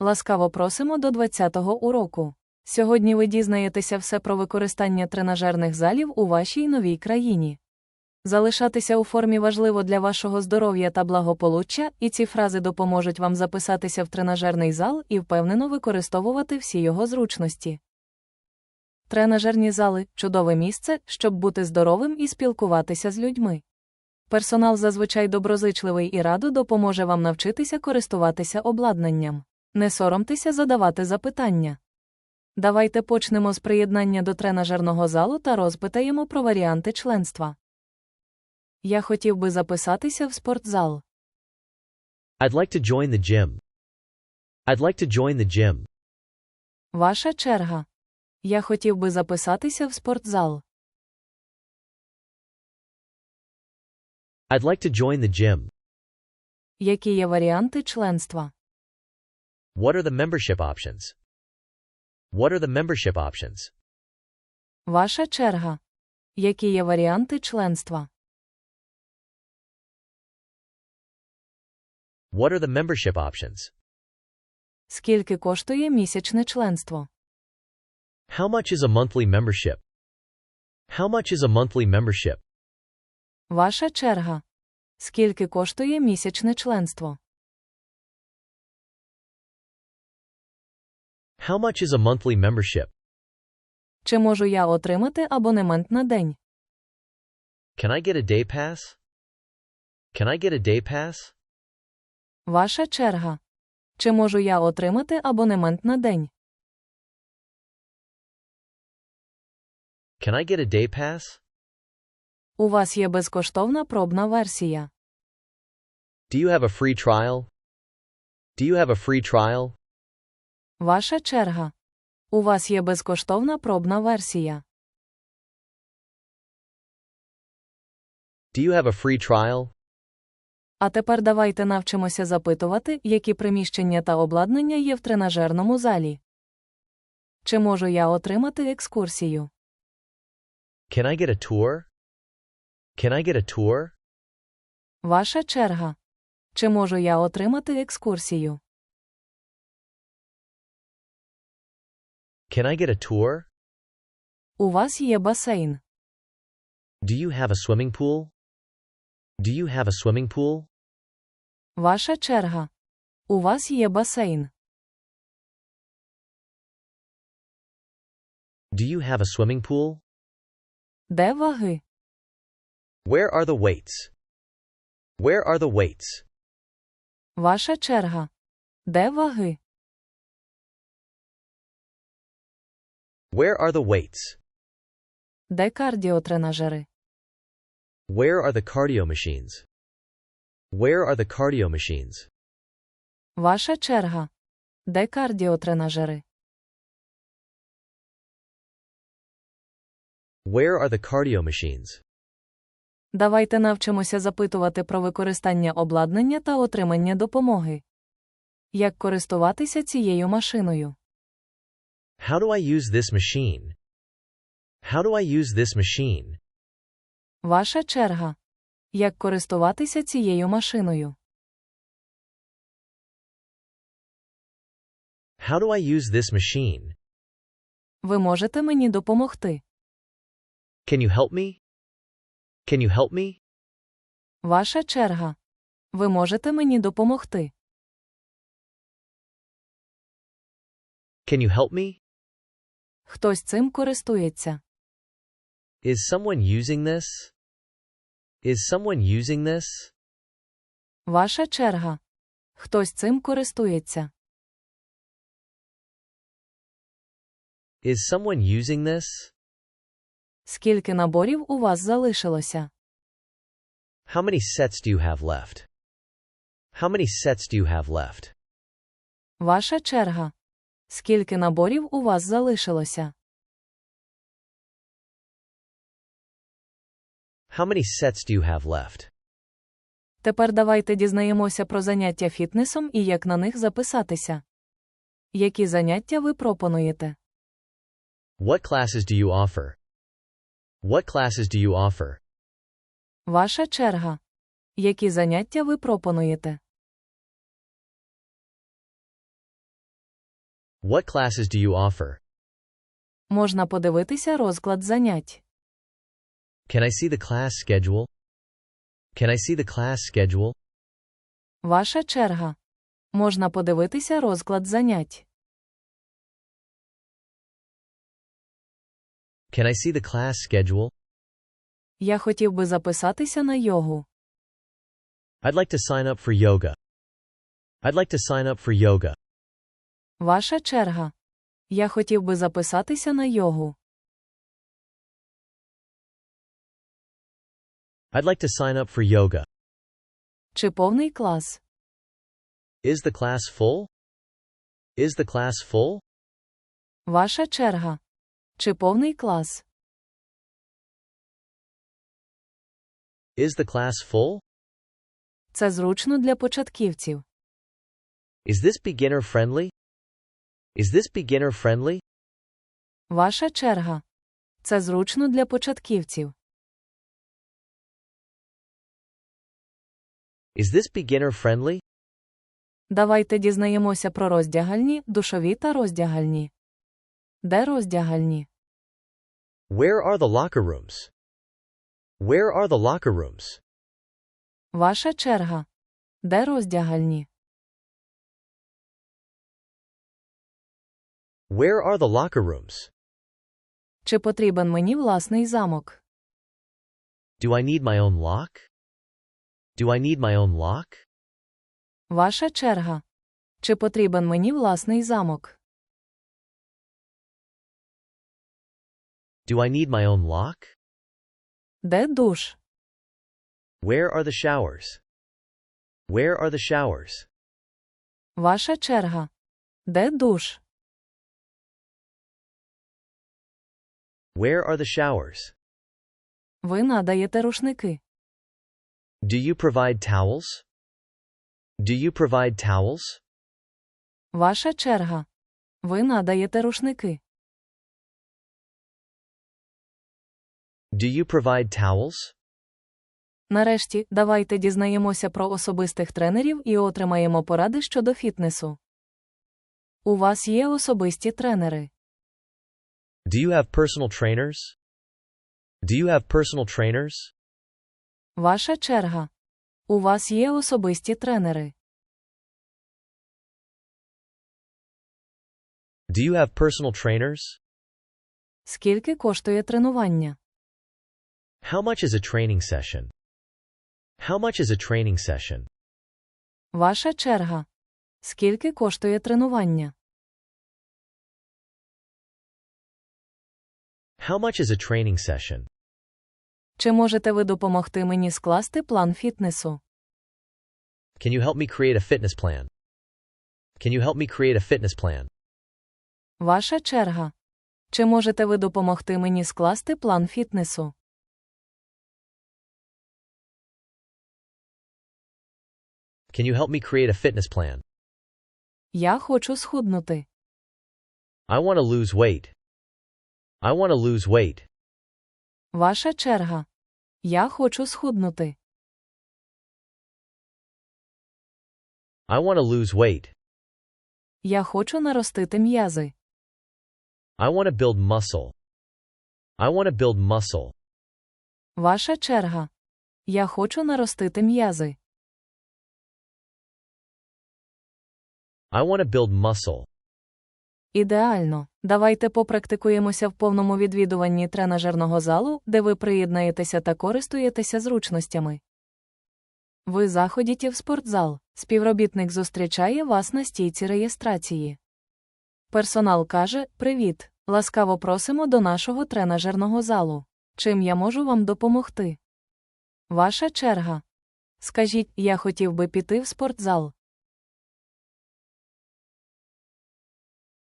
Ласкаво просимо до 20-го уроку. Сьогодні ви дізнаєтеся все про використання тренажерних залів у вашій новій країні. Залишатися у формі важливо для вашого здоров'я та благополуччя, і ці фрази допоможуть вам записатися в тренажерний зал і впевнено використовувати всі його зручності. Тренажерні зали чудове місце, щоб бути здоровим і спілкуватися з людьми. Персонал зазвичай доброзичливий і радо допоможе вам навчитися користуватися обладнанням. Не соромтеся задавати запитання. Давайте почнемо з приєднання до тренажерного залу та розпитаємо про варіанти членства. Я хотів би записатися в спортзал. I'd like to join the gym. I'd like to join the gym. Ваша черга. Я хотів би записатися в спортзал. I'd like to join the gym. Які є варіанти членства? What are the membership options? What are the membership options? Ваша черга. Які є варіанти членства? What are the membership options? Скільки коштує місячне членство? How much is a monthly membership? How much is a monthly membership? Ваша черга. Скільки коштує місячне членство? How much is a monthly membership? Чи можу я отримати абонемент на день? Can I get a day pass? Can I get a day pass? Ваша черга. Чи можу я отримати абонемент на день? Can I get a day pass? У вас є безкоштовна пробна версія. Do you have a free trial? Do you have a free trial? Ваша черга. У вас є безкоштовна пробна версія. Do you have a free trial? А тепер давайте навчимося запитувати, які приміщення та обладнання є в тренажерному залі. Чи можу я отримати екскурсію? Can I get a tour? Can I get a tour? Ваша черга. Чи можу я отримати екскурсію? Can I get a tour? У вас є басейн. Do you have a swimming pool? Do you have a swimming pool? Ваша черга. У вас є басейн. Do you have a swimming pool? Де ваги? Where are the weights? Where are the weights? Ваша черга. Де ваги? Where are the weights? Де кардіотренажери? Where are the cardio machines? Where are the cardio machines? Ваша черга. Де кардіотренажери? Where are the cardio machines? Давайте навчимося запитувати про використання обладнання та отримання допомоги. Як користуватися цією машиною? How do I use this machine? How do I use this machine? Ваша черга. Як користуватися цією машиною? How do I use this machine? Ви можете мені допомогти. Can you help me? Can you help me? Ваша черга. Ви можете мені допомогти. Can you help me? Хтось цим користується. Is someone using this? Is someone using this? Ваша черга. Хтось цим користується. Is someone using this? Скільки наборів у вас залишилося? How many sets do you have left? How many sets do you have left? Ваша черга. Скільки наборів у вас залишилося? How many sets do you have left? Тепер давайте дізнаємося про заняття фітнесом і як на них записатися. Які заняття ви пропонуєте? What classes do you offer? What classes do you offer? Ваша черга. Які заняття ви пропонуєте? What classes do you offer? Можна подивитися розклад занять. Can I see the class schedule? Can I see the class schedule? Ваша черга. Можна подивитися розклад занять. Can I see the class schedule? Я хотів би записатися на йогу. I'd like to sign up for yoga. I'd like to sign up for yoga. Ваша черга. Я хотів би записатися на йогу. I'd like to sign up for yoga. Чи повний клас? Is the class full? Is the class full? Ваша черга. Чи повний клас? Is the class full? Це зручно для початківців. Is this beginner friendly? Is this beginner friendly? Ваша черга. Це зручно для початківців. Is this beginner friendly? Давайте дізнаємося про роздягальні, душові та роздягальні. Де роздягальні? Where are the locker rooms? Where are the locker rooms? Ваша черга. Де роздягальні? Where are the locker rooms? Чи потрібен мені власний замок? Do I need my own lock? Do I need my own lock? Ваша черга. Чи потрібен мені власний замок? Do I need my own lock? Де душ? Where are the showers? Where are the showers? Ваша черга. Де душ? Where are the showers? Ви надаєте рушники. Do you provide towels? Do you provide towels? Ваша черга. Ви надаєте рушники. Do you provide towels? Нарешті, давайте дізнаємося про особистих тренерів і отримаємо поради щодо фітнесу. У вас є особисті тренери. Do you have personal trainers? Do you have personal trainers? Ваша черга. У вас є особисті тренери. Do you have personal trainers? Скільки коштує тренування? How much is a training session? How much is a training session? Ваша черга. Скільки коштує тренування? How much is a training session? Чи можете ви допомогти мені скласти план фітнесу? Can you help me create a fitness plan? Can you help me create a fitness plan? Ваша черга. Чи можете ви допомогти мені скласти план фітнесу? Can you help me create a fitness plan? Я хочу схуднути. I want to lose weight. I want to lose weight. Ваша черга. Я хочу схуднути. I want to lose weight. Я хочу наростити м'язи. I want to build muscle. I want to build muscle. Ваша черга. Я хочу наростити м'язи. I want to build muscle. Ідеально. Давайте попрактикуємося в повному відвідуванні тренажерного залу, де ви приєднаєтеся та користуєтеся зручностями. Ви заходите в спортзал. Співробітник зустрічає вас на стійці реєстрації. Персонал каже: Привіт! Ласкаво просимо до нашого тренажерного залу. Чим я можу вам допомогти? Ваша черга. Скажіть, я хотів би піти в спортзал.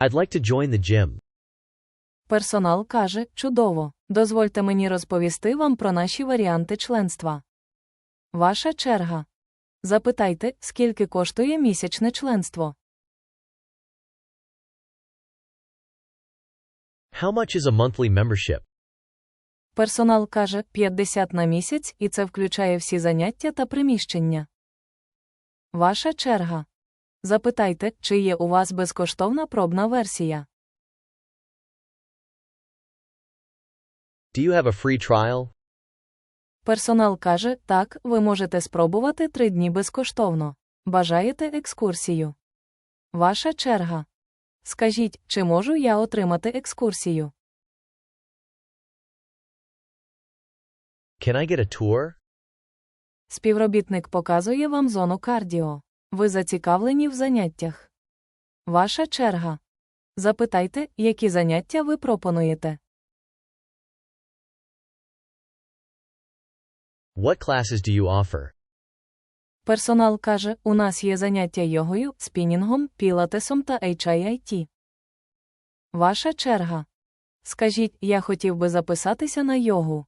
I'd like to join the gym. Персонал каже: Чудово. Дозвольте мені розповісти вам про наші варіанти членства. Ваша черга. Запитайте, скільки коштує місячне членство. How much is a monthly membership? Персонал каже 50 на місяць, і це включає всі заняття та приміщення. Ваша черга. Запитайте, чи є у вас безкоштовна пробна версія. Do you have a free trial? Персонал каже, так, ви можете спробувати три дні безкоштовно. Бажаєте екскурсію? Ваша черга. Скажіть, чи можу я отримати екскурсію? Can I get a tour? Співробітник показує вам зону кардіо. Ви зацікавлені в заняттях. Ваша черга. Запитайте, які заняття ви пропонуєте. What classes do you offer? Персонал каже, у нас є заняття йогою, спінінгом, пілатесом та HIIT. Ваша черга. Скажіть, я хотів би записатися на йогу.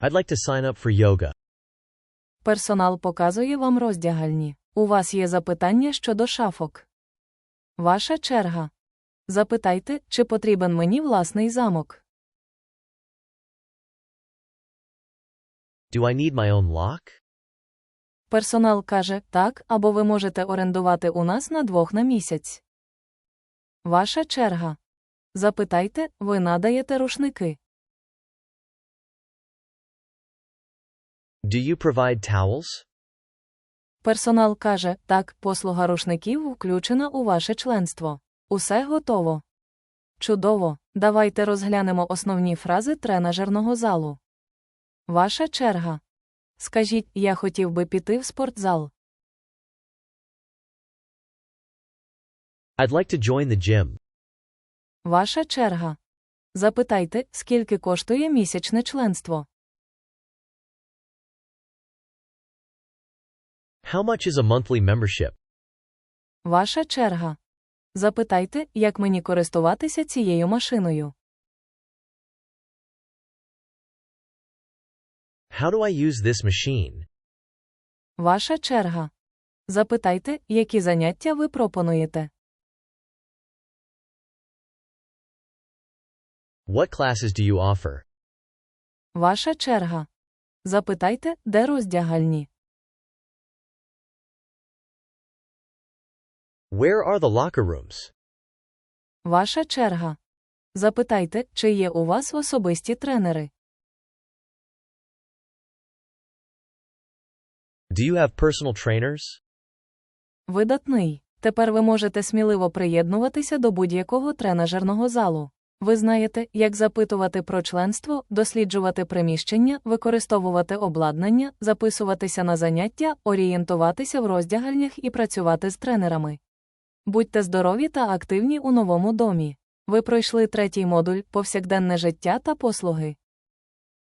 I'd like to sign up for yoga. Персонал показує вам роздягальні. У вас є запитання щодо шафок. Ваша черга. Запитайте, чи потрібен мені власний замок. Do I need my own lock? Персонал каже так, або ви можете орендувати у нас на двох на місяць. Ваша черга. Запитайте, ви надаєте рушники. Do you provide towels? Персонал каже так, послуга рушників включена у ваше членство. Усе готово. Чудово. Давайте розглянемо основні фрази тренажерного залу. Ваша черга. Скажіть, я хотів би піти в спортзал. I'd like to join the gym. Ваша черга. Запитайте, скільки коштує місячне членство. How much is a monthly membership? Ваша черга. Запитайте, як мені користуватися цією машиною. How do I use this machine? Ваша черга. Запитайте, які заняття ви пропонуєте. What classes do you offer? Ваша черга. Запитайте, де роздягальні. Where are the locker rooms? Ваша черга. Запитайте, чи є у вас особисті тренери. Do you have personal trainers? Видатний. Тепер ви можете сміливо приєднуватися до будь-якого тренажерного залу. Ви знаєте, як запитувати про членство, досліджувати приміщення, використовувати обладнання, записуватися на заняття, орієнтуватися в роздягальнях і працювати з тренерами. Будьте здорові та активні у новому домі. Ви пройшли третій модуль повсякденне життя та послуги.